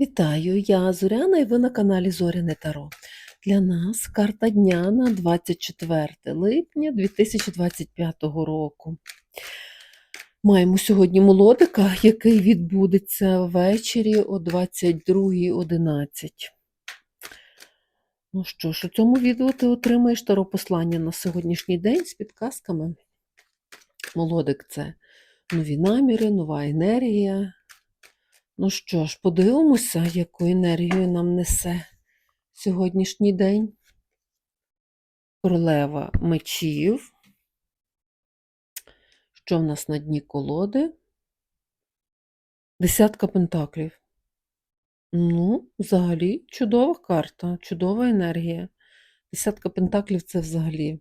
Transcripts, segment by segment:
Вітаю, я Зоряна і ви на каналі Зоряне Таро. Для нас карта дня на 24 липня 2025 року. Маємо сьогодні молодика, який відбудеться ввечері о 22.11. Ну що ж, у цьому відео ти отримаєш таро послання на сьогоднішній день з підказками. Молодик це нові наміри, нова енергія, Ну що ж, подивимося, яку енергію нам несе сьогоднішній день. Королева мечів. Що в нас на дні колоди? Десятка пентаклів. Ну, взагалі, чудова карта, чудова енергія. Десятка пентаклів це взагалі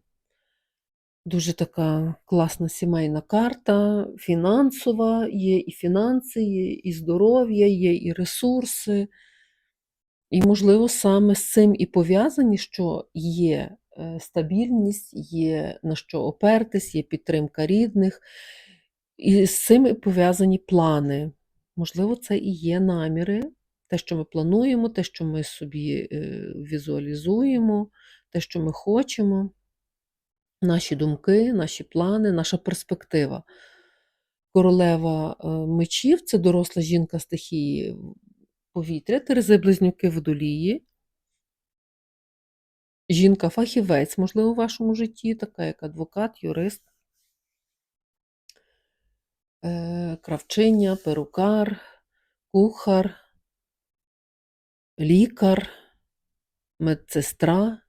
дуже така класна сімейна карта, фінансова, є і фінанси, є і здоров'я, є і ресурси. І, можливо, саме з цим і пов'язані, що є е, стабільність, є на що опертись, є підтримка рідних, і з цим і пов'язані плани. Можливо, це і є наміри, те, що ми плануємо, те, що ми собі е, візуалізуємо, те, що ми хочемо, наші думки, наші плани, наша перспектива. Королева е, мечів це доросла жінка стихії повітря, Терези близнюки водолії. Жінка-фахівець, можливо, у вашому житті, така як адвокат, юрист, е, кравчиня, перукар, кухар, лікар, медсестра.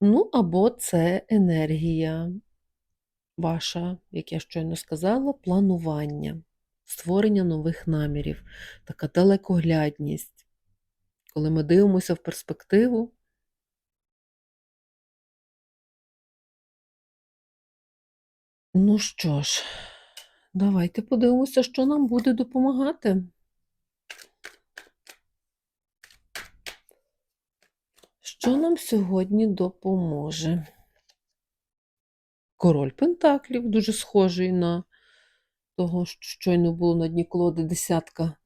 Ну, або це енергія ваша, як я щойно сказала, планування, створення нових намірів, така далекоглядність. Коли ми дивимося в перспективу, ну що ж, давайте подивимося, що нам буде допомагати. Що нам сьогодні допоможе? Король Пентаклів, дуже схожий на того, що щойно було на дні колоди десятка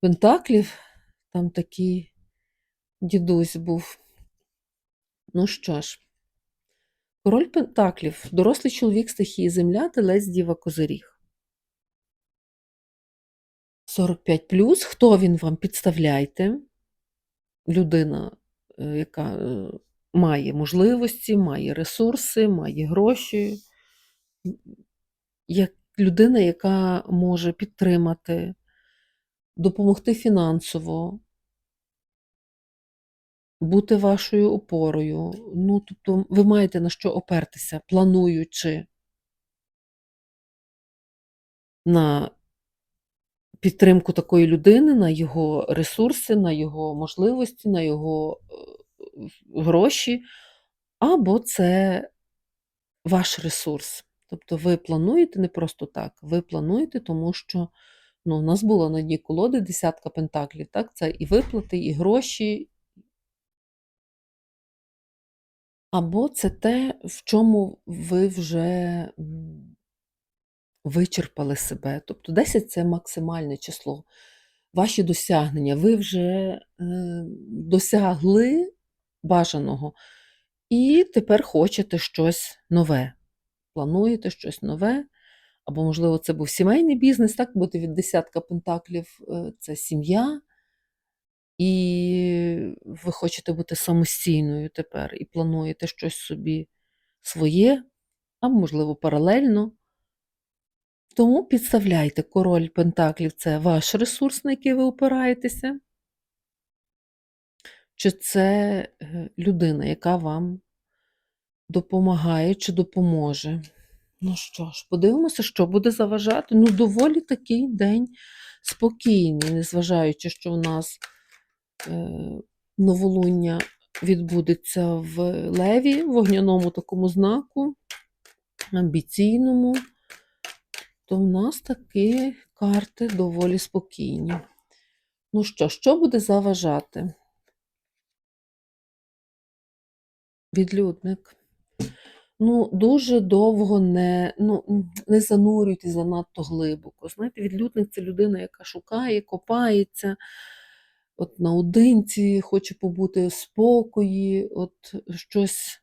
Пентаклів. Там такий дідусь був. Ну що ж, король Пентаклів, дорослий чоловік стихії Земля, телець Діва Козиріг. 45 хто він вам? Підставляйте. Людина, яка е, має можливості, має ресурси, має гроші, як людина, яка може підтримати, допомогти фінансово, бути вашою опорою. Ну, тобто, ви маєте на що опертися, плануючи на підтримку такої людини, на його ресурси, на його можливості, на його е, гроші, або це ваш ресурс. Тобто ви плануєте не просто так, ви плануєте, тому що ну, у нас було на дні колоди десятка пентаклів, так? Це і виплати, і гроші. Або це те, в чому ви вже вичерпали себе. Тобто 10 це максимальне число. Ваші досягнення. Ви вже е, досягли бажаного, і тепер хочете щось нове. Плануєте щось нове, або, можливо, це був сімейний бізнес, так, бути від десятка пентаклів е, це сім'я, і ви хочете бути самостійною тепер, і плануєте щось собі своє, або, можливо, паралельно. Тому підставляйте король Пентаклів це ваш ресурс, на який ви опираєтеся, чи це е, людина, яка вам допомагає чи допоможе. Ну що ж, подивимося, що буде заважати. Ну, доволі такий день спокійний, незважаючи, що у нас е, новолуння відбудеться в леві, вогняному такому знаку, амбіційному то в нас такі карти доволі спокійні. Ну що, що буде заважати? Відлюдник. Ну, дуже довго не ну, не занурюйтесь занадто глибоко. Знаєте, відлюдник це людина, яка шукає, копається, от наодинці, хоче побути в спокої, от щось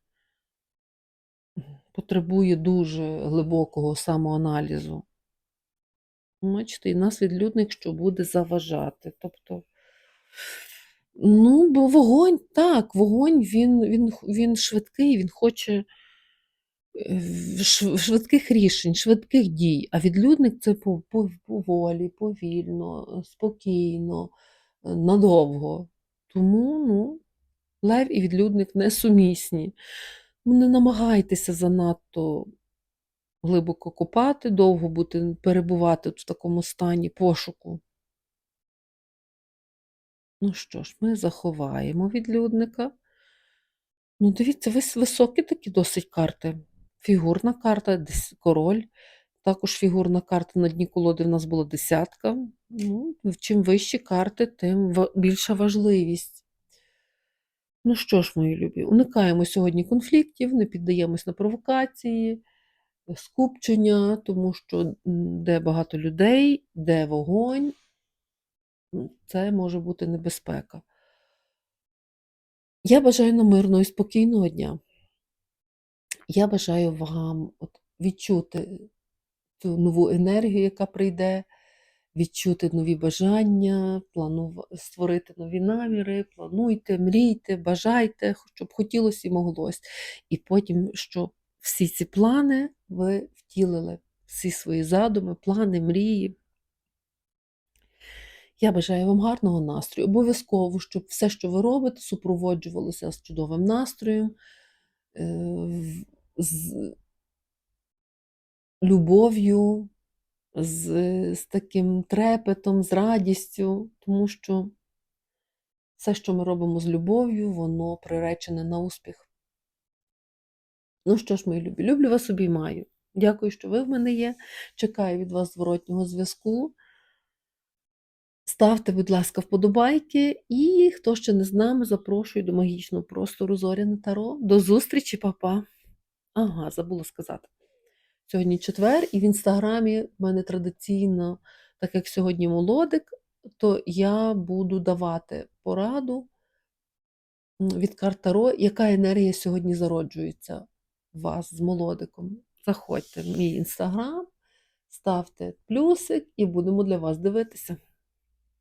потребує дуже глибокого самоаналізу. Бачите, і нас відлюдник, що буде заважати. Тобто, ну, бо вогонь, так, вогонь, він, він, він швидкий, він хоче е, швидких рішень, швидких дій. А відлюдник це по- по- поволі, повільно, спокійно, е, надовго. Тому, ну, лев і відлюдник несумісні. Не намагайтеся занадто глибоко копати, довго бути, перебувати в такому стані пошуку. Ну що ж, ми заховаємо відлюдника. Ну, дивіться, високі такі досить карти. Фігурна карта, десь король. Також фігурна карта на дні колоди в нас була десятка. Ну, чим вищі карти, тим більша важливість. Ну що ж, мої любі, уникаємо сьогодні конфліктів, не піддаємось на провокації, скупчення, тому що де багато людей, де вогонь, це може бути небезпека. Я бажаю нам мирного і спокійного дня. Я бажаю вам от відчути цю нову енергію, яка прийде, відчути нові бажання, планува... створити нові наміри, плануйте, мрійте, бажайте, щоб хотілося і моглось. І потім, щоб всі ці плани ви втілили, всі свої задуми, плани, мрії. Я бажаю вам гарного настрою. Обов'язково, щоб все, що ви робите, супроводжувалося з чудовим настроєм, е, з любов'ю, з, з таким трепетом, з радістю, тому що все, що ми робимо з любов'ю, воно приречене на успіх. Ну що ж, мої любі, люблю вас обіймаю. Дякую, що ви в мене є. Чекаю від вас зворотнього зв'язку. Ставте, будь ласка, вподобайки. І хто ще не з нами, запрошую до магічного простору Зоряне Таро. До зустрічі, папа. Ага, забула сказати. Сьогодні четвер, і в інстаграмі в мене традиційно, так як сьогодні молодик, то я буду давати пораду від карт Таро, яка енергія сьогодні зароджується вас з молодиком. Заходьте в мій інстаграм, ставте плюсик і будемо для вас дивитися.